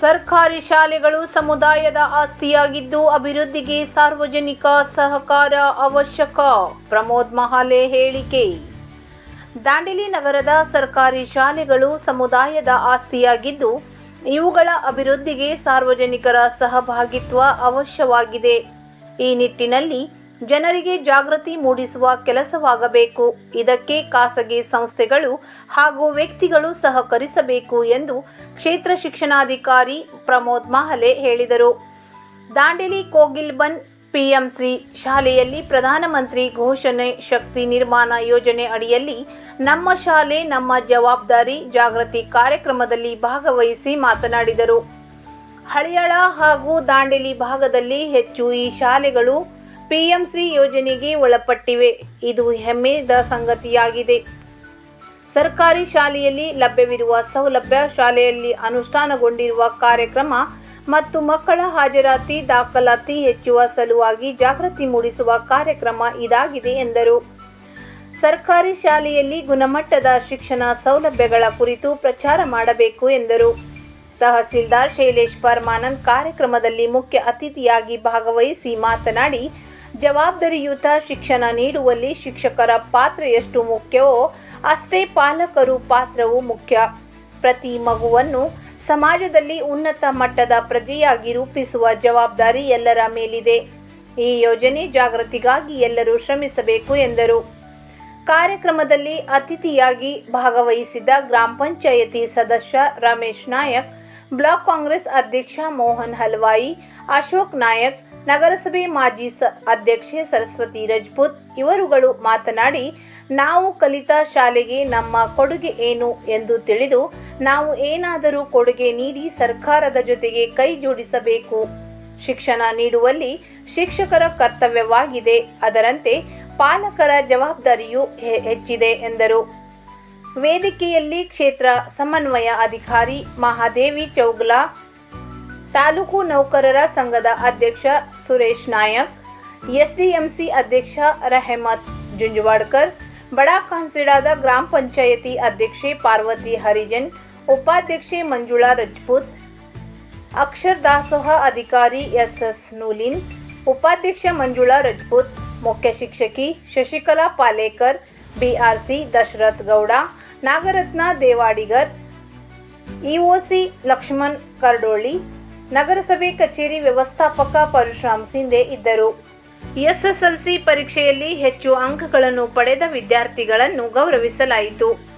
ಸರ್ಕಾರಿ ಶಾಲೆಗಳು ಸಮುದಾಯದ ಆಸ್ತಿಯಾಗಿದ್ದು ಅಭಿವೃದ್ಧಿಗೆ ಸಾರ್ವಜನಿಕ ಸಹಕಾರ ಅವಶ್ಯಕ. ಪ್ರಮೋದ್ ಮಹಾಲೆ ಹೇಳಿಕೆ. ದಾಂಡೇಲಿ ನಗರದ ಸರ್ಕಾರಿ ಶಾಲೆಗಳು ಸಮುದಾಯದ ಆಸ್ತಿಯಾಗಿದ್ದು ಇವುಗಳ ಅಭಿವೃದ್ಧಿಗೆ ಸಾರ್ವಜನಿಕರ ಸಹಭಾಗಿತ್ವ ಅವಶ್ಯವಾಗಿದೆ. ಈ ನಿಟ್ಟಿನಲ್ಲಿ ಜನರಿಗೆ ಜಾಗೃತಿ ಮೂಡಿಸುವ ಕೆಲಸವಾಗಬೇಕು. ಇದಕ್ಕೆ ಖಾಸಗಿ ಸಂಸ್ಥೆಗಳು ಹಾಗೂ ವ್ಯಕ್ತಿಗಳು ಸಹಕರಿಸಬೇಕು ಎಂದು ಕ್ಷೇತ್ರ ಶಿಕ್ಷಣಾಧಿಕಾರಿ ಪ್ರಮೋದ್ ಮಹಲೆ ಹೇಳಿದರು. ದಾಂಡೇಲಿ ಕೋಗಿಲ್ಬನ್ ಪಿಎಂಸಿ ಶಾಲೆಯಲ್ಲಿ ಪ್ರಧಾನಮಂತ್ರಿ ಘೋಷಣೆ ಶಕ್ತಿ ನಿರ್ಮಾಣ ಯೋಜನೆ ಅಡಿಯಲ್ಲಿ ನಮ್ಮ ಶಾಲೆ, ನಮ್ಮ ಜವಾಬ್ದಾರಿ ಜಾಗೃತಿ ಕಾರ್ಯಕ್ರಮದಲ್ಲಿ ಭಾಗವಹಿಸಿ ಮಾತನಾಡಿದರು. ಹಳಿಯಾಳ ಹಾಗೂ ದಾಂಡೇಲಿ ಭಾಗದಲ್ಲಿ ಹೆಚ್ಚು ಈ ಶಾಲೆಗಳು ಪಿಎಂ ಶ್ರೀ ಯೋಜನೆಗೆ ಒಳಪಟ್ಟಿವೆ. ಇದು ಹೆಮ್ಮೆದ ಸಂಗತಿಯಾಗಿದೆ. ಸರ್ಕಾರಿ ಶಾಲೆಯಲ್ಲಿ ಲಭ್ಯವಿರುವ ಸೌಲಭ್ಯ ಶಾಲೆಯಲ್ಲಿ ಅನುಷ್ಠಾನಗೊಂಡಿರುವ ಕಾರ್ಯಕ್ರಮ ಮತ್ತು ಮಕ್ಕಳ ಹಾಜರಾತಿ ದಾಖಲಾತಿ ಹೆಚ್ಚುವ ಸಲುವಾಗಿ ಜಾಗೃತಿ ಮೂಡಿಸುವ ಕಾರ್ಯಕ್ರಮ ಇದಾಗಿದೆ ಎಂದರು. ಸರ್ಕಾರಿ ಶಾಲೆಯಲ್ಲಿ ಗುಣಮಟ್ಟದ ಶಿಕ್ಷಣ ಸೌಲಭ್ಯಗಳ ಕುರಿತು ಪ್ರಚಾರ ಮಾಡಬೇಕು ಎಂದರು. ತಹಸೀಲ್ದಾರ್ ಶೈಲೇಶ್ ಪರಮಾನಂದ್ ಕಾರ್ಯಕ್ರಮದಲ್ಲಿ ಮುಖ್ಯ ಅತಿಥಿಯಾಗಿ ಭಾಗವಹಿಸಿ ಮಾತನಾಡಿ ಜವಾಬ್ದಾರಿಯುತ ಶಿಕ್ಷಣ ನೀಡುವಲ್ಲಿ ಶಿಕ್ಷಕರ ಪಾತ್ರ ಎಷ್ಟು ಮುಖ್ಯವೋ ಅಷ್ಟೇ ಪಾಲಕರು ಪಾತ್ರವೂ ಮುಖ್ಯ. ಪ್ರತಿ ಮಗುವನ್ನು ಸಮಾಜದಲ್ಲಿ ಉನ್ನತ ಮಟ್ಟದ ಪ್ರಜೆಯಾಗಿ ರೂಪಿಸುವ ಜವಾಬ್ದಾರಿ ಎಲ್ಲರ ಮೇಲಿದೆ. ಈ ಯೋಜನೆ ಜಾಗೃತಿಗಾಗಿ ಎಲ್ಲರೂ ಶ್ರಮಿಸಬೇಕು ಎಂದರು. ಕಾರ್ಯಕ್ರಮದಲ್ಲಿ ಅತಿಥಿಯಾಗಿ ಭಾಗವಹಿಸಿದ್ದ ಗ್ರಾಮ ಪಂಚಾಯತಿ ಸದಸ್ಯ ರಮೇಶ್ ನಾಯಕ್, ಬ್ಲಾಕ್ ಕಾಂಗ್ರೆಸ್ ಅಧ್ಯಕ್ಷ ಮೋಹನ್ ಹಲ್ವಾಯಿ, ಅಶೋಕ್ ನಾಯಕ್ ನಗರಸಭೆ ಮಾಜಿ ಸ ಅಧ್ಯಕ್ಷೆ ಸರಸ್ವತಿ ರಜಪೂತ್ ಇವರುಗಳು ಮಾತನಾಡಿ, ನಾವು ಕಲಿತ ಶಾಲೆಗೆ ನಮ್ಮ ಕೊಡುಗೆ ಏನು ಎಂದು ತಿಳಿದು, ನಾವು ಏನಾದರೂ ಕೊಡುಗೆ ನೀಡಿ ಸರ್ಕಾರದ ಜೊತೆಗೆ ಕೈ ಜೋಡಿಸಬೇಕು. ಶಿಕ್ಷಣ ನೀಡುವಲ್ಲಿ ಶಿಕ್ಷಕರ ಕರ್ತವ್ಯವಾಗಿದೆ. ಅದರಂತೆ ಪಾಲಕರ ಜವಾಬ್ದಾರಿಯೂ ಹೆಚ್ಚಿದೆ ಎಂದರು. ವೇದಿಕೆಯಲ್ಲಿ ಕ್ಷೇತ್ರ ಸಮನ್ವಯ ಅಧಿಕಾರಿ ಮಹಾದೇವಿ ಚೌಗ್ಲಾ ತಾಲೂಕು ನೌಕರರ ಸಂಘದ ಅಧ್ಯಕ್ಷ ಸುರೇಶ್ ನಾಯಕ್ ಎಸ್ಡಿಎಂಸಿ ಅಧ್ಯಕ್ಷ ರೆಹಮತ್ ಜುಂಜುವಾಡ್ಕರ್ ಬಡಾ ಕಾನ್ಸಿಡಾದ ಗ್ರಾಮ ಪಂಚಾಯತಿ ಅಧ್ಯಕ್ಷೆ ಪಾರ್ವತಿ ಹರಿಜನ್ ಉಪಾಧ್ಯಕ್ಷೆ ಮಂಜುಳಾ ರಜಪೂತ್ ಅಕ್ಷರ್ ದಾಸೋಹ ಅಧಿಕಾರಿ ಎಸ್ ಎಸ್ ನೂಲಿನ್ ಉಪಾಧ್ಯಕ್ಷ ಮಂಜುಳಾ ರಜಪೂತ್ ಮುಖ್ಯ ಶಿಕ್ಷಕಿ ಶಶಿಕಲಾ ಪಾಲೇಕರ್ ಬಿಆರ್ಸಿ ದಶರಥ್ ಗೌಡ ನಾಗರತ್ನ ದೇವಾಡಿಗರ್ ಇಒಸಿ ಲಕ್ಷ್ಮಣ್ ಕರ್ಡೋಳಿ ನಗರಸಭೆ ಕಚೇರಿ ವ್ಯವಸ್ಥಾಪಕ ಪರಶುರಾಮ್ ಸಿಂಧೆ ಇದ್ದರು. ಎಸ್ಎಸ್ಎಲ್ಸಿ ಪರೀಕ್ಷೆಯಲ್ಲಿ ಹೆಚ್ಚು ಅಂಕಗಳನ್ನು ಪಡೆದ ವಿದ್ಯಾರ್ಥಿಗಳನ್ನು ಗೌರವಿಸಲಾಯಿತು.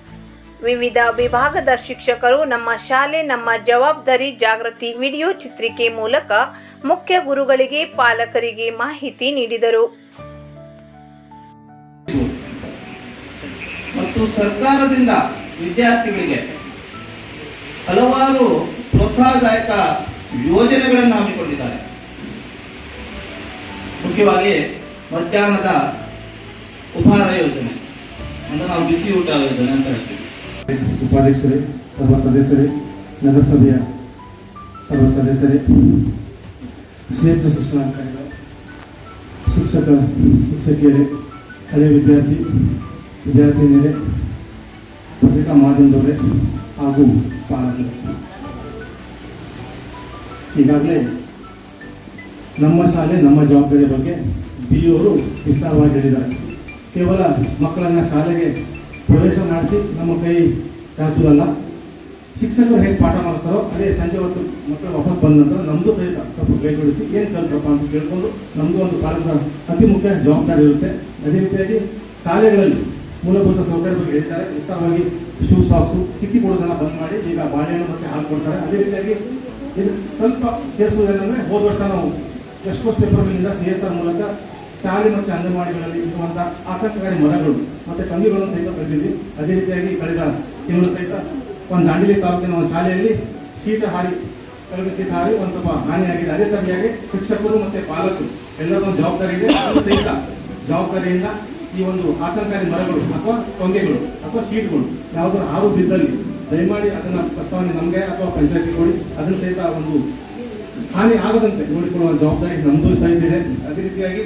ವಿವಿಧ ವಿಭಾಗದ ಶಿಕ್ಷಕರು ನಮ್ಮ ಶಾಲೆ, ನಮ್ಮ ಜವಾಬ್ದಾರಿ ಜಾಗೃತಿ ವಿಡಿಯೋ ಚಿತ್ರಿಕೆ ಮೂಲಕ ಮುಖ್ಯ ಗುರುಗಳಿಗೆ, ಪಾಲಕರಿಗೆ ಮಾಹಿತಿ ನೀಡಿದರು. ಮತ್ತು ಸರ್ಕಾರದಿಂದ ವಿದ್ಯಾರ್ಥಿಗಳಿಗೆ ಹಲವಾರು ಪ್ರೋತ್ಸಾಹದಾಯಕ ಯೋಜನೆಗಳನ್ನು ಹಮ್ಮಿಕೊಂಡಿದ್ದಾರೆ. ಮುಖ್ಯವಾಗಿ ಮಧ್ಯಾಹ್ನದ ಉಪಹಾರ ಯೋಜನೆ, ಅಂದ್ರೆ ನಾವು ಬಿಸಿ ಊಟ ಯೋಜನೆ ಅಂತ ಹೇಳ್ತೀವಿ. ಉಪಾಧ್ಯಕ್ಷರೇ ಸರ್ವ ಸದಸ್ಯರೇ, ನಗರಸಭೆಯ ಸರ್ವ ಸದಸ್ಯರೇ, ಕ್ಷೇತ್ರ ಶಿಕ್ಷಣಾಧಿಕಾರಿಗಳು ಶಿಕ್ಷಕ, ಶಿಕ್ಷಕಿಯರೇ ಹಳೆಯ ವಿದ್ಯಾರ್ಥಿ, ವಿದ್ಯಾರ್ಥಿನಿಯರೇ, ಪತ್ರಿಕಾ ಮಾಧ್ಯಮದವರೇ ಹಾಗೂ ಪಾಲಕರೇ. ಈಗಾಗಲೇ ನಮ್ಮ ಶಾಲೆ, ನಮ್ಮ ಜವಾಬ್ದಾರಿ ಬಗ್ಗೆ ಬಿ ಅವರು ವಿಸ್ತಾರವಾಗಿ ಹೇಳಿದ್ದಾರೆ. ಕೇವಲ ಮಕ್ಕಳನ್ನು ಶಾಲೆಗೆ ಪ್ರವೇಶ ಮಾಡಿಸಿ ನಮ್ಮ ಕೈ ಚಾಚುವಲ್ಲ ಶಿಕ್ಷಕರು ಹೇಗೆ ಪಾಠ ಮಾಡ್ತಾರೋ ಅದೇ ಸಂಜೆ ಹೊತ್ತು ಮಕ್ಕಳು ವಾಪಸ್ ಬಂದ ನಂತರ ನಮ್ಮದು ಸಹಿತ ಸ್ವಲ್ಪ ಕೈ ಏನು ಕಲ್ತಪ್ಪ ಅಂತ ಕೇಳ್ಕೊಂಡು ನಮ್ಮದು ಒಂದು ಕಾಲದ ಅತಿ ಮುಖ್ಯ ಜವಾಬ್ದಾರಿ ಇರುತ್ತೆ. ಅದೇ ರೀತಿಯಾಗಿ ಶಾಲೆಗಳಲ್ಲಿ ಮೂಲಭೂತ ಸೌಕರ್ಯ ಬಗ್ಗೆ ಹೇಳ್ತಾರೆ ವಿಸ್ತಾರವಾಗಿ ಶೂ, ಸಾಕ್ಸು, ಚಿಕ್ಕಿ ಕೊಡೋದನ್ನು ಬಂದ್ ಮಾಡಿ ಈಗ ಬಾಳೆಹಣ್ಣು ಮತ್ತೆ ಹಾಲು ಕೊಡ್ತಾರೆ. ಅದೇ ರೀತಿಯಾಗಿ ಇದು ಸ್ವಲ್ಪ ಸೇರಿಸುವುದೇನೆಂದರೆ ಹೋದ ವರ್ಷ ನಾವು ಎಷ್ಟೋಸ್ ಪೇಪರ್ಗಳಿಂದ ಸಿ ಎಸ್ ಆರ್ ಮೂಲಕ ಶಾಲೆ ಮತ್ತು ಅಂಗನವಾಡಿಗಳಲ್ಲಿ ಇರುವಂಥ ಆತಂಕಕಾರಿ ಮರಗಳು ಮತ್ತು ಕಂಬಿಗಳನ್ನು ಸಹಿತ ತೆಗೆದಿದ್ವಿ ಅದೇ ರೀತಿಯಾಗಿ ಕಳೆದ ತಿಂಗಳು ಸಹಿತ ಒಂದು ದಾಂಡೇಲಿ ತಾಲೂಕಿನ ಒಂದು ಶಾಲೆಯಲ್ಲಿ ಶೀತ ಹಾರಿ ಕಳೆದ ಶೀತ ಹಾರಿ ಒಂದು ಸ್ವಲ್ಪ ಹಾನಿಯಾಗಿದೆ. ಅದೇ ತರನಾಗಿ ಶಿಕ್ಷಕರು ಮತ್ತು ಪಾಲಕರು ಎಲ್ಲರೂ ಜವಾಬ್ದಾರಿ ಇದೆ ಸಹಿತ ಜವಾಬ್ದಾರಿಯಿಂದ ಈ ಒಂದು ಆತಂಕಕಾರಿ ಮರಗಳು ಅಥವಾ ಕೊಂಗೆಗಳು ಅಥವಾ ಸೀಟ್ಗಳು ಯಾವುದಾದ್ರು ಆರು ಬಿದ್ದಲ್ಲಿ ದಯಮಾಡಿ ಅದನ್ನು ಪ್ರಸ್ತಾವನೆ ನಮಗೆ ಅಥವಾ ಪಂಚಾಯತಿ ಕೊಡಿ. ಅದನ್ನು ಸಹಿತ ಒಂದು ಹಾನಿ ಆಗದಂತೆ ನೋಡಿಕೊಳ್ಳುವ ಜವಾಬ್ದಾರಿ ನಮ್ಮದು ಸಹಿತ ಇದೆ. ಅದೇ ರೀತಿಯಾಗಿ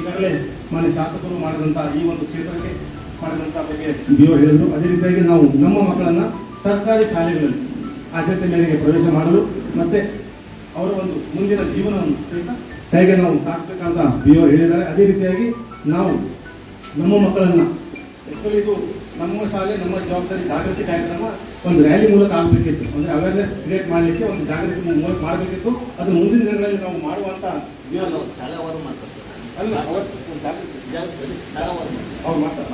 ಈಗಾಗಲೇ ಮಾನ್ಯ ಶಾಸಕರು ಮಾಡಿದಂಥ ಈ ಒಂದು ಕ್ಷೇತ್ರಕ್ಕೆ ಮಾಡಿದಂಥ ಬಗ್ಗೆ ಬಿ ಹೇಳಿದರು. ಅದೇ ರೀತಿಯಾಗಿ ನಾವು ನಮ್ಮ ಮಕ್ಕಳನ್ನ ಸರ್ಕಾರಿ ಶಾಲೆಗಳಲ್ಲಿ ಆದ್ಯತೆ ಮೇರೆಗೆ ಪ್ರವೇಶ ಮಾಡಲು ಮತ್ತೆ ಅವರ ಒಂದು ಮುಂದಿನ ಜೀವನವನ್ನು ಸಹಿತ ಹೇಗೆ ನಾವು ಸಾಗಿಸ್ಬೇಕಂತ ಬಿ ಅವರು ಹೇಳಿದ್ದಾರೆ. ಅದೇ ರೀತಿಯಾಗಿ ನಾವು ನಮ್ಮ ಮಕ್ಕಳನ್ನ ಎಷ್ಟೊಂದು ನಮ್ಮ ಶಾಲೆ ನಮ್ಮ ಜವಾಬ್ದಾರಿ ಜಾಗೃತಿ ಕಾರ್ಯಕ್ರಮ ಒಂದು ರ್ಯಾಲಿ ಮೂಲಕ ಆಗಬೇಕಿತ್ತು. ಅಂದರೆ ಅವೇರ್ನೆಸ್ ಕ್ರಿಯೇಟ್ ಮಾಡಲಿಕ್ಕೆ ಒಂದು ಜಾಗೃತಿ ಮೂಲಕ ಮಾಡಬೇಕಿತ್ತು. ಅದು ಮುಂದಿನ ದಿನಗಳಲ್ಲಿ ನಾವು ಮಾಡುವಂಥ ಶಾಲೆಯವರು ಮಾಡ್ತಾರೆ ಅಲ್ಲ ಒಂದು ಅವ್ರು ಮಾಡ್ತಾರೆ.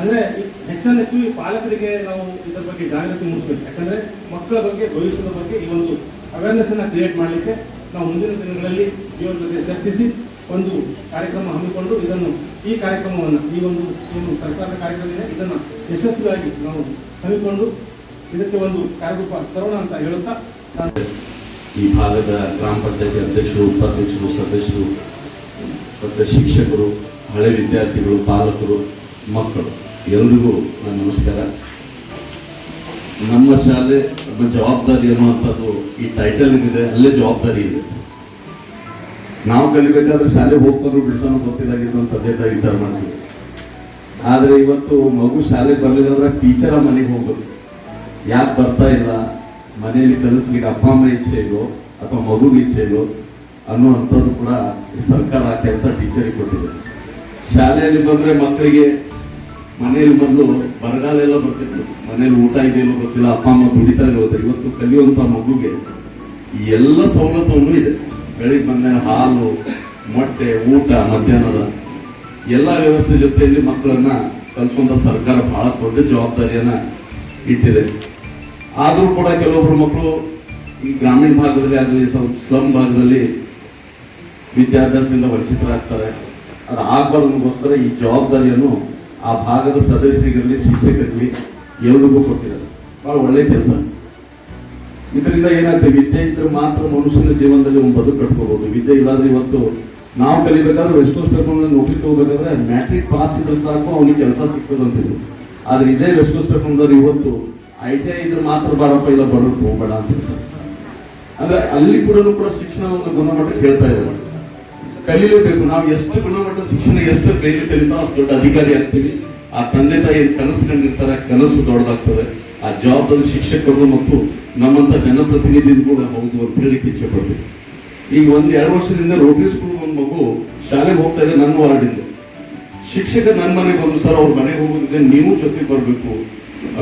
ಅಂದ್ರೆ ಈ ಹೆಚ್ಚಾನ್ ಹೆಚ್ಚು ಈ ಪಾಲಕರಿಗೆ ನಾವು ಇದರ ಬಗ್ಗೆ ಜಾಗೃತಿ ಮೂಡಿಸ್ಬೇಕು. ಯಾಕಂದರೆ ಮಕ್ಕಳ ಬಗ್ಗೆ ಭವಿಷ್ಯದ ಬಗ್ಗೆ ಈ ಒಂದು ಅವೇರ್ನೆಸ್ ಅನ್ನ ಕ್ರಿಯೇಟ್ ಮಾಡಲಿಕ್ಕೆ ನಾವು ಮುಂದಿನ ದಿನಗಳಲ್ಲಿ ಈ ಜೊತೆ ಚರ್ಚಿಸಿ ಒಂದು ಕಾರ್ಯಕ್ರಮ ಹಮ್ಮಿಕೊಂಡು ಇದನ್ನು, ಈ ಕಾರ್ಯಕ್ರಮವನ್ನು, ಈ ಒಂದು ಏನು ಸರ್ಕಾರದ ಕಾರ್ಯಕ್ರಮ ಇದೆ ಇದನ್ನು ಯಶಸ್ವಿಯಾಗಿ ನಾವು ಹಮ್ಮಿಕೊಂಡು ಇದಕ್ಕೆ ಒಂದು ಕಾರ್ಯರೂಪ ತರೋಣ ಅಂತ ಹೇಳುತ್ತಾ ಈ ಭಾಗದ ಗ್ರಾಮ ಪಂಚಾಯತಿ ಅಧ್ಯಕ್ಷರು, ಉಪಾಧ್ಯಕ್ಷರು, ಸದಸ್ಯರು, ಮತ್ತು ಶಿಕ್ಷಕರು, ಹಳೆ ವಿದ್ಯಾರ್ಥಿಗಳು, ಪಾಲಕರು, ಮಕ್ಕಳು, ಎಲ್ರಿಗೂ ನನ್ನ ನಮಸ್ಕಾರ. ನಮ್ಮ ಶಾಲೆ ನಮ್ಮ ಜವಾಬ್ದಾರಿ ಅನ್ನುವಂಥದ್ದು ಈ ಟೈಟಲ್ ಏನಿದೆ ಅಲ್ಲೇ ಜವಾಬ್ದಾರಿ ಇದೆ. ನಾವು ಕಲಿಬೇಕಾದ್ರೆ ಶಾಲೆ ಹೋಗ್ತಾನೋ ಬಿಡ್ತಾನೋ ಗೊತ್ತಿಲ್ಲಾಗಿದ್ದು ಅಂತ ತಂದೆ ತಾಯಿ ವಿಚಾರ ಮಾಡ್ತೀವಿ. ಆದರೆ ಇವತ್ತು ಮಗು ಶಾಲೆಗೆ ಬರಲಿಲ್ಲ ಅಂದ್ರೆ ಟೀಚರ ಮನೆಗೆ ಹೋಗೋದು ಯಾಕೆ ಬರ್ತಾ ಇಲ್ಲ? ಮನೆಯಲ್ಲಿ ಕಲಿಸ್ಲಿಕ್ಕೆ ಅಪ್ಪ, ಅಮ್ಮ ಇಚ್ಛೆ ಇಲ್ಲೋ ಅಥವಾ ಮಗುಗೆ ಇಚ್ಛೆ ಇಲ್ಲೋ ಅನ್ನುವಂಥದ್ದು ಕೂಡ ಸರ್ಕಾರ ಆ ಕೆಲಸ ಟೀಚರಿಗೆ ಕೊಟ್ಟಿದೆ. ಶಾಲೆಯಲ್ಲಿ ಬಂದ್ರೆ ಮಕ್ಕಳಿಗೆ ಮನೆಯಲ್ಲಿ ಬಂದು ಬರಗಾಲ ಎಲ್ಲ ಬರ್ತಿತ್ತು. ಮನೇಲಿ ಊಟ ಇದೆಯೋ ಗೊತ್ತಿಲ್ಲ, ಅಪ್ಪ, ಅಮ್ಮ ದುಡಿತಾ ಇರೋದು ಇವತ್ತು ಕಲಿಯುವಂಥ ಮಗುಗೆ ಈ ಎಲ್ಲ ಸವಲತ್ತುಗಳು ಇದೆ. ಬೆಳಿಗ್ಗೆ ಬಂದ ಹಾಲು, ಮೊಟ್ಟೆ, ಊಟ, ಮಧ್ಯಾಹ್ನದ ಎಲ್ಲ ವ್ಯವಸ್ಥೆ ಜೊತೆಯಲ್ಲಿ ಮಕ್ಕಳನ್ನ ಕಲ್ಸ್ಕೊಂಡ ಸರ್ಕಾರ ಬಹಳ ದೊಡ್ಡ ಜವಾಬ್ದಾರಿಯನ್ನ ಇಟ್ಟಿದೆ. ಆದರೂ ಕೂಡ ಕೆಲವೊಬ್ರು ಮಕ್ಕಳು ಈ ಗ್ರಾಮೀಣ ಭಾಗದಲ್ಲಿ ಆಗಲಿ, ಸ್ವಲ್ಪ ಸ್ಲಮ್ ಭಾಗದಲ್ಲಿ ವಿದ್ಯಾಭ್ಯಾಸದಿಂದ ವಂಚಿತರಾಗ್ತಾರೆ. ಅದು ಆಗ್ಬಾರ್ದಕ್ಕೋಸ್ಕರ ಈ ಜವಾಬ್ದಾರಿಯನ್ನು ಆ ಭಾಗದ ಸದಸ್ಯರಿಗಿರಲಿ ಶಿಕ್ಷಕರಿರಲಿ ಎಲ್ರಿಗೂ ಕೊಟ್ಟಿದ್ದಾರೆ. ಬಹಳ ಒಳ್ಳೆ ಕೆಲಸ. ಇದರಿಂದ ಏನಾಗ್ತದೆ ವಿದ್ಯೆ ಇದ್ರೆ ಮಾತ್ರ ಮನುಷ್ಯನ ಜೀವನದಲ್ಲಿ ಒಂದು ಬದುಕು ಕಟ್ಕೋಬಹುದು ವಿದ್ಯೆ ಇಲ್ಲಾಂದ್ರೆ ಇವತ್ತು ನಾವು ಕಲಿಬೇಕಾದ್ರೆ ವೆಸ್ಟೋಸ್ ಪೇಪರ್ ನೌಕರಿ ತಗೋಬೇಕಾದ್ರೆ ಮ್ಯಾಟ್ರಿಕ್ ಪಾಸ್ ಇದ್ರೆ ಸಾಕು, ಅವನಿಗೆ ಕೆಲಸ ಸಿಗ್ತದಂತಿದ್ರು ಆದ್ರೆ ಇದೇ ವೆಸ್ಟೋಸ್ ಪೇಪರ್ ಇವತ್ತು ಐ ಟಿ ಐ ಇದ್ರೆ ಮಾತ್ರ ಬಾರಪ್ಪ, ಇಲ್ಲ ಬರೋದು ಹೋಗಬೇಡ ಅಂತ. ಅಂದ್ರೆ ಅಲ್ಲಿ ಕೂಡ ಕೂಡ ಶಿಕ್ಷಣ ಒಂದು ಗುಣಮಟ್ಟ ಹೇಳ್ತಾ ಇದ್ದಾರೆ. ಕಲಿಯಬೇಕು. ನಾವು ಎಷ್ಟು ಗುಣಮಟ್ಟ ಶಿಕ್ಷಣ ಎಷ್ಟು ಬೇಗ ಕಲಿತಾ ಅಷ್ಟು ದೊಡ್ಡ ಅಧಿಕಾರಿ ಆಗ್ತೀವಿ. ಆ ತಂದೆ ತಾಯಿ ಕನಸು ಕಂಡಿರ್ತಾರೆ ಕನಸು ದೊಡ್ಡದಾಗ್ತದೆ. ಆ ಜವಾಬ್ದಾರಿ ಶಿಕ್ಷಕರು ಮತ್ತು ನಮ್ಮಂತ ಜನಪ್ರತಿನಿಧಿ ಕೂಡ ಹೌದು ಅಂತ ಹೇಳಿಕ್ಕೆ ಇಚ್ಛೆ ಈಗ ಒಂದು ಎರಡು ವರ್ಷದಿಂದ ರೋಟರಿ ಸ್ಕೂಲ್ ಒಂದು ಮಗು ಶಾಲೆಗೆ ಹೋಗ್ತಾ ಇದೆ ನನ್ನ ವಾರ್ಡಿಂದ. ಶಿಕ್ಷಕ ನನ್ನ ಮನೆಗೆ ಬಂದು, ಸರ್, ಅವ್ರ ಮನೆಗೆ ಹೋಗೋದಿದೆ ನೀವು ಜೊತೆಗೆ ಬರಬೇಕು.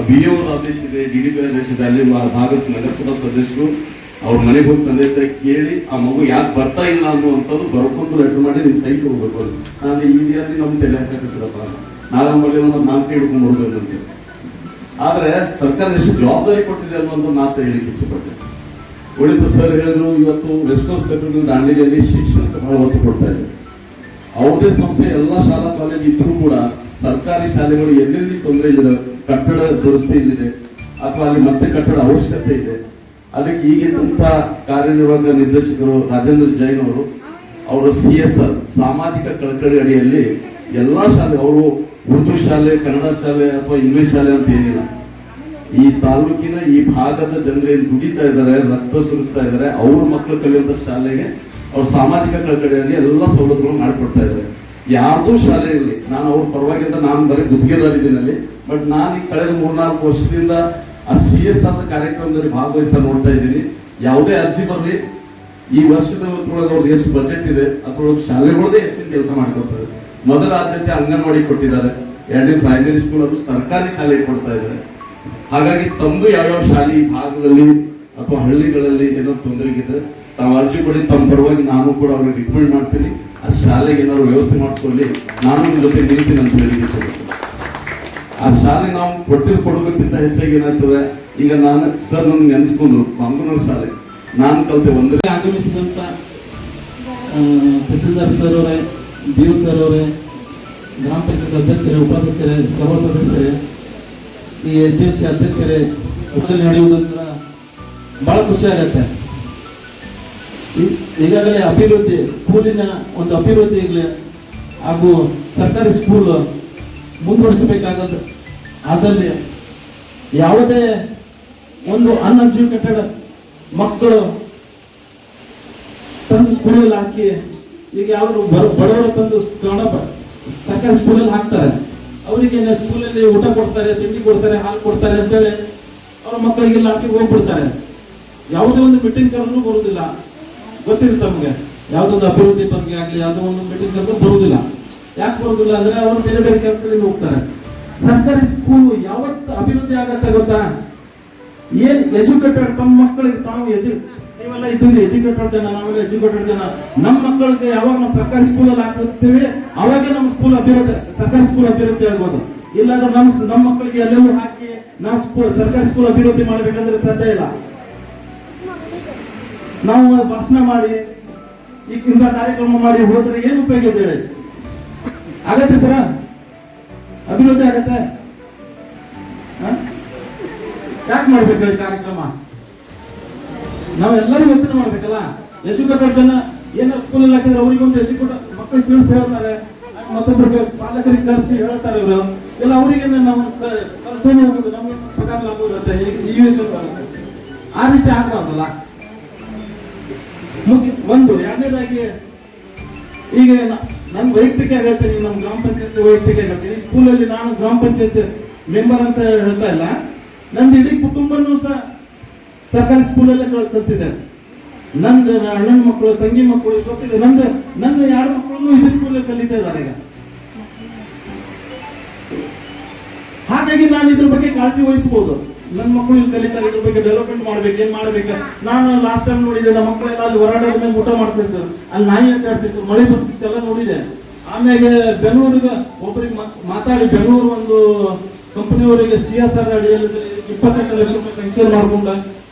ಬಿ ಎ ಆದೇಶ ಇದೆ ಡಿ ಡಿ ಪಿ ಆದೇಶ ಇದೆ, ಅಲ್ಲಿ ಭಾಗಸ್ ನಗರಸಭಾ ಸದಸ್ಯರು ಅವ್ರ ಮನೆಗೆ ಹೋಗಿ ತಂದೆ ತಾಯಿ ಕೇಳಿ, ಆ ಮಗು ಯಾಕೆ ಬರ್ತಾ ಇಲ್ಲ ಅನ್ನುವಂಥದ್ದು ಬರ್ಕೊಂಡು ಲೆಟರ್ ಮಾಡಿ ನಿಮ್ಗೆ ಸೈಟ್ ಹೋಗ್ಬೇಕು. ನಾನು ಈ ರೀತಿಯಲ್ಲಿ ನಮ್ಮ ತಲೆ ಹಾಕಿರಪ್ಪ ನಾಳೆ ಮಳೆ ಒಂದು ನಾಲ್ಕು ಹಿಡ್ಕೊಂಡು ಹೋಗ್ಬೇಕಂತೆ ಆದ್ರೆ ಸರ್ಕಾರ ಎಷ್ಟು ಜವಾಬ್ದಾರಿ ಕೊಟ್ಟಿದೆ ಅನ್ನೋದು ಮಾತು ಹೇಳಿಕ್ಕೆ ಇಷ್ಟಪಟ್ಟೆ ಉಳಿದು ಸರ್ ಹೇಳಿದ್ರು, ಇವತ್ತು ವೆಸ್ಟ್ ಕೋಸ್ಟ್ ದಾಂಡೇಲಿಯಲ್ಲಿ ಶಿಕ್ಷಣಕ್ಕೆ ಬಹಳ ಒತ್ತು ಕೊಡ್ತಾ ಇದೆ. ಯಾವುದೇ ಸಂಸ್ಥೆ ಎಲ್ಲ ಶಾಲಾ ಕಾಲೇಜ್ ಇದ್ರೂ ಕೂಡ ಸರ್ಕಾರಿ ಶಾಲೆಗಳು ಎಲ್ಲೆಲ್ಲಿ ತೊಂದರೆ ಇದೆ ಕಟ್ಟಡ ದುರಸ್ತಿ ಇಲ್ಲಿದೆ, ಅಥವಾ ಅಲ್ಲಿ ಮತ್ತೆ ಕಟ್ಟಡ ಅವಶ್ಯಕತೆ ಇದೆ. ಅದಕ್ಕೆ ಈಗಿದ್ದಂತ ಕಾರ್ಯನಿರ್ವಾಹಕ ನಿರ್ದೇಶಕರು ರಾಜೇಂದ್ರ ಜೈನ್ ಅವರು ಅವರು ಸಿ ಎಸ್ ಆರ್ ಸಾಮಾಜಿಕ ಕಳಕಳಿ ಅಡಿಯಲ್ಲಿ ಎಲ್ಲಾ ಶಾಲೆ, ಅವರು ಉರ್ದು ಶಾಲೆ, ಕನ್ನಡ ಶಾಲೆ ಅಥವಾ ಇಂಗ್ಲಿಷ್ ಶಾಲೆ ಅಂತ ಏನಿಲ್ಲ. ಈ ತಾಲೂಕಿನ ಈ ಭಾಗದ ಜನರು ಏನ್ ದುಡಿತಾ ಇದ್ದಾರೆ, ರಕ್ತ ಸುರಿಸ್ತಾ ಇದ್ದಾರೆ, ಅವ್ರ ಮಕ್ಕಳು ಕಲಿಯುವಂಥ ಶಾಲೆಗೆ, ಅವ್ರ ಸಾಮಾಜಿಕ ಕಳಕಳಿಯಲ್ಲಿ ಎಲ್ಲ ಸವಲತ್ತುಗಳು ಮಾಡಿಕೊಡ್ತಾ ಇದ್ದಾರೆ. ಯಾರ್ದೂ ಶಾಲೆ ಇರಲಿ. ನಾನು ಅವ್ರ ಪರವಾಗಿಂದ ನಾನು ಬರೀ ಗುದ್ಗೆದಾರಿದ್ದೀನಲ್ಲಿ ಬಟ್ ನಾನು ಈ ಕಳೆದ ಮೂರ್ನಾಲ್ಕು ವರ್ಷದಿಂದ ಆ ಸಿ ಎಸ್ ಆರ್ ಕಾರ್ಯಕ್ರಮದಲ್ಲಿ ಭಾಗವಹಿಸ್ತಾ ನೋಡ್ತಾ ಇದ್ದೀನಿ. ಯಾವುದೇ ಅರ್ಜಿ ಬರಲಿ. ಈ ವರ್ಷದ ಅವ್ರದ್ದು ಎಷ್ಟು ಬಜೆಟ್ ಇದೆ, ಅದ್ರೊಳಗೆ ಶಾಲೆಗಳದೇ ಹೆಚ್ಚಿನ ಕೆಲಸ ಮಾಡಿಕೊಡ್ತಾರೆ ಮೊದಲ ಆದ್ಯತೆ ಅಂಗನವಾಡಿ ಕೊಟ್ಟಿದ್ದಾರೆ. ಎರಡನೇ ಪ್ರೈಮರಿ ಸ್ಕೂಲ್ ಅದು ಸರ್ಕಾರಿ ಶಾಲೆಗೆ ಕೊಡ್ತಾ ಇದ್ದಾರೆ. ಹಾಗಾಗಿ ತಮ್ಮದು ಯಾವ್ಯಾವ ಶಾಲೆ ಈ ಭಾಗದಲ್ಲಿ ಅಥವಾ ಹಳ್ಳಿಗಳಲ್ಲಿ ಏನೋ ತೊಂದರೆಗಿದ್ರೆ ತಾವು ಅರ್ಜಿ ಕೊಡಿ ತಮ್ಮ ಪರವಾಗಿ ನಾನು ಕೂಡ ಅವ್ರಿಗೆ ರಿಕಮೆಂಡ್ ಮಾಡ್ತೀನಿ. ಆ ಶಾಲೆಗೆ ಏನಾದ್ರು ವ್ಯವಸ್ಥೆ ಮಾಡ್ಕೊಳ್ಳಿ. ನಾನು ನಿಮ್ಮ ಜೊತೆ ನಿಲ್ತೀನಿ ಅಂತ ಹೇಳಿ ಆ ಶಾಲೆ ನಾವು ಕೊಟ್ಟಿದ್ದು ಕೊಡಬೇಕಿಂತ ಹೆಚ್ಚಾಗಿ ಏನಾಗ್ತದೆ? ಈಗ ನಾನು ಸರ್ ನನ್ಗೆ ನೆನೆಸ್ಕೊಂಡ್ರು ಮಂಗನೂರು ಶಾಲೆ. ನಾನು ಕಲಿತೆ ಒಂದೇ ಆಗಮಿಸಿದಂಥ ಆ, ತಹಸೀಲ್ದಾರ್ ಸರ್ ಅವರೇ ದೇವ್ ಸರ್ ಅವರೇ, ಗ್ರಾಮ ಪಂಚಾಯತ್ ಅಧ್ಯಕ್ಷರೇ, ಉಪಾಧ್ಯಕ್ಷರೇ, ಸರ್ವ ಸದಸ್ಯರೇ, ಈ ಡಿ ಎಂ ಸಿ ಅಧ್ಯಕ್ಷರೇ ಊಟದಲ್ಲಿ ನಡೆಯುವುದಂದ್ರ ಬಹಳ ಖುಷಿ ಆಗತ್ತೆ. ಈಗಾಗಲೇ ಅಭಿವೃದ್ಧಿ, ಸ್ಕೂಲಿನ ಒಂದು ಅಭಿವೃದ್ಧಿ ಇರಲಿ ಹಾಗೂ ಸರ್ಕಾರಿ ಸ್ಕೂಲ್ ಮುಂದುವರಿಸಬೇಕಾಗದು ಅದರಲ್ಲಿ ಯಾವುದೇ ಒಂದು ಅನ್ಅಚೀವ್ ಕಟ್ಟಡ ಮಕ್ಕಳು ತಂದು ಸ್ಕೂಲಲ್ಲಿ ಹಾಕಿ ಈಗ ಯಾರು ಬಡವರು ತಂದು ಕನ್ನಡ ಸರ್ಕಾರಿ ಸ್ಕೂಲಲ್ಲಿ ಹಾಕ್ತಾರೆ. ಅವರಿಗೆ ಸ್ಕೂಲಲ್ಲಿ ಊಟ ಕೊಡ್ತಾರೆ, ತಿಂಡಿ ಕೊಡ್ತಾರೆ, ಹಾಲು ಕೊಡ್ತಾರೆ ಅಂತೇಳಿ ಅವ್ರ ಮಕ್ಕಳಿಗೆಲ್ಲ ಹಾಕಿ ಹೋಗ್ಬಿಡ್ತಾರೆ. ಯಾವುದೇ ಒಂದು ಮೀಟಿಂಗ್ ಕರೆದ್ರು ಬರುವುದಿಲ್ಲ ಗೊತ್ತಿದೆ ತಮಗೆ? ಯಾವುದೊಂದು ಅಭಿವೃದ್ಧಿ ಬಗ್ಗೆ ಆಗಲಿ, ಯಾವುದೋ ಒಂದು ಮೀಟಿಂಗ್ ಕರೆದ್ರು ಬರುವುದಿಲ್ಲ ಯಾಕೆ ಬರುವುದಿಲ್ಲ ಅಂದ್ರೆ ಅವರು ಬೇರೆ ಬೇರೆ ಕೆಲಸದಲ್ಲಿ ಹೋಗ್ತಾರೆ. ಸರ್ಕಾರಿ ಸ್ಕೂಲ್ ಯಾವತ್ತು ಅಭಿವೃದ್ಧಿ ಆಗತ್ತೆ ಗೊತ್ತಾ? ಏನ್ ಎಜುಕೇಟೆಡ್ ತಮ್ಮ ಮಕ್ಕಳಿಗೆ ತಾವು ಎಜು ನೀವೆಲ್ಲ ಇದ್ದೀರಿ ಎಜುಕೇಟೆಡ್ ಜನ, ನಾವೆಲ್ಲ ಎಜುಕೇಟೆಡ್ ಜನ. ನಮ್ಮ ಮಕ್ಕಳಿಗೆ ಯಾವಾಗ ನಾವು ಸರ್ಕಾರಿ ಸ್ಕೂಲಲ್ಲಿ ಹಾಕುತ್ತೇವೆ, ಅವಾಗ ನಮ್ಮ ಸ್ಕೂಲ್ ಅಭಿವೃದ್ಧಿ, ಸರ್ಕಾರಿ ಸ್ಕೂಲ್ ಅಭಿವೃದ್ಧಿ ಆಗ್ಬೋದು. ಇಲ್ಲಾಂದ್ರೆ ನಮ್ಮ ನಮ್ಮ ಮಕ್ಕಳಿಗೆ ಎಲ್ಲೆಲ್ಲೂ ಹಾಕಿ ನಾವು ಸ್ಕೂಲ್ ಸರ್ಕಾರಿ ಸ್ಕೂಲ್ ಅಭಿವೃದ್ಧಿ ಮಾಡಬೇಕಂದ್ರೆ ಸಾಧ್ಯ ಇಲ್ಲ. ನಾವು ಭಾಷಣ ಮಾಡಿ ಇಂಥ ಕಾರ್ಯಕ್ರಮ ಮಾಡಿ ಹೋದ್ರೆ ಏನು ಉಪಯೋಗ ಇದೆ? ಆಗತ್ತೆ ಸರ? ಅಭಿವೃದ್ಧಿ ಆಗತ್ತೆ? ಯಾಕೆ ಮಾಡ್ಬೇಕು ಈ ಕಾರ್ಯಕ್ರಮ? ನಾವೆಲ್ಲರೂ ಯೋಚನೆ ಮಾಡ್ಬೇಕಲ್ಲ? ಎಜುಕೇಟೆಡ್ ಜನ ಏನೋ ಸ್ಕೂಲಲ್ಲಿ ಹಾಕಿದ್ರೆ ಅವರಿಗೊಂದು ಎಜುಕೇಟೆಡ್ ಮಕ್ಕಳಿಗೆ ತಿಳಿಸಿ ಹೇಳ್ತಾರೆ. ಮತ್ತೊಬ್ಬರಿಗೆ ಪಾಲಕರಿಗೆ ಕರೆಸಿ ಹೇಳ್ತಾರೆ ಇವರು. ಎಲ್ಲ ಅವರಿಗೆ ನಾವು ಕಲಸೇನೆ ಹೋಗುದು ನಮಗೆ ಪ್ರಕಾರ ಲಾಭ ಇರುತ್ತೆ. ಈ- ಯೋಚನೆ ಆ ರೀತಿ ಆಗಬಾರ್ದಲ್ಲ? ಒಂದು, ಎರಡನೇದಾಗಿ, ಈಗ ನನ್ನ ನನ್ ವೈಯಕ್ತಿಕ ಹೇಳ್ತೀನಿ. ನಮ್ಮ ಗ್ರಾಮ ಪಂಚಾಯತ್ ವೈಯಕ್ತಿಕ ಹೇಳ್ತೀನಿ. ಸ್ಕೂಲಲ್ಲಿ ನಾನು ಗ್ರಾಮ ಪಂಚಾಯತ್ ಮೆಂಬರ್ ಅಂತ ಹೇಳ್ತಾ ಇಲ್ಲ. ನಂದು ಇಡೀ ಕುಟುಂಬನೂ ಸಹ ಸರ್ಕಾರಿ ಸ್ಕೂಲಲ್ಲೇ ಕಲ್- ಕಲ್ತಿದೆ ನಂದು ನನ್ನ ಅಣ್ಣನ ಮಕ್ಕಳು ತಂಗಿ ಮಕ್ಕಳು ಗೊತ್ತಿದೆ ನಂದು ನನ್ನ ಯಾರ ಮಕ್ಕಳನ್ನು ಇದೇ ಸ್ಕೂಲಲ್ಲಿ ಕಲಿತಾ ಇದ್ದಾರೆ ಈಗ. ಹಾಗಾಗಿ ನಾನು ಇದ್ರ ಬಗ್ಗೆ ಕಾಳಜಿ ವಹಿಸಬಹುದು ನನ್ನ ಮಕ್ಕಳು ಇಲ್ಲಿ ಕಲಿತಾರೆ ಇದ್ರ ಬಗ್ಗೆ ಡೆವಲಪ್ಮೆಂಟ್ ಮಾಡ್ಬೇಕು, ಏನ್ ಮಾಡ್ಬೇಕು? ನಾನು ಲಾಸ್ಟ್ ಟೈಮ್ ನೋಡಿದೆ ನಮ್ಮ ಮಕ್ಕಳೆಲ್ಲ ಅಲ್ಲಿ ಹೊರಗಡೆ ಮೇಲೆ ಊಟ ಮಾಡ್ತಿರ್ತಾರೆ. ಅಲ್ಲಿ ನಾಯಿ ಇರ್ತಿತ್ತು, ಮಳೆ ಬರ್ತಿತ್ತು, ಎಲ್ಲ ನೋಡಿದೆ ಆಮೇಲೆ ಬೆಂಗಳೂರಿಗೆ ಒಬ್ಬರಿಗೆ ಮಾತಾಡಿ, ಬೆಂಗಳೂರು ಒಂದು ಕಂಪನಿಯವರಿಗೆ ಸಿ ಎಸ್ ಆರ್ ಅಡಿಯಲ್ಲಿ ಇಪ್ಪತ್ತೆಂಟು ಲಕ್ಷ ರೂಪಾಯಿ ಸ್ಯಾಂಕ್ಷನ್ ಮಾಡ್ಕೊಂಡು.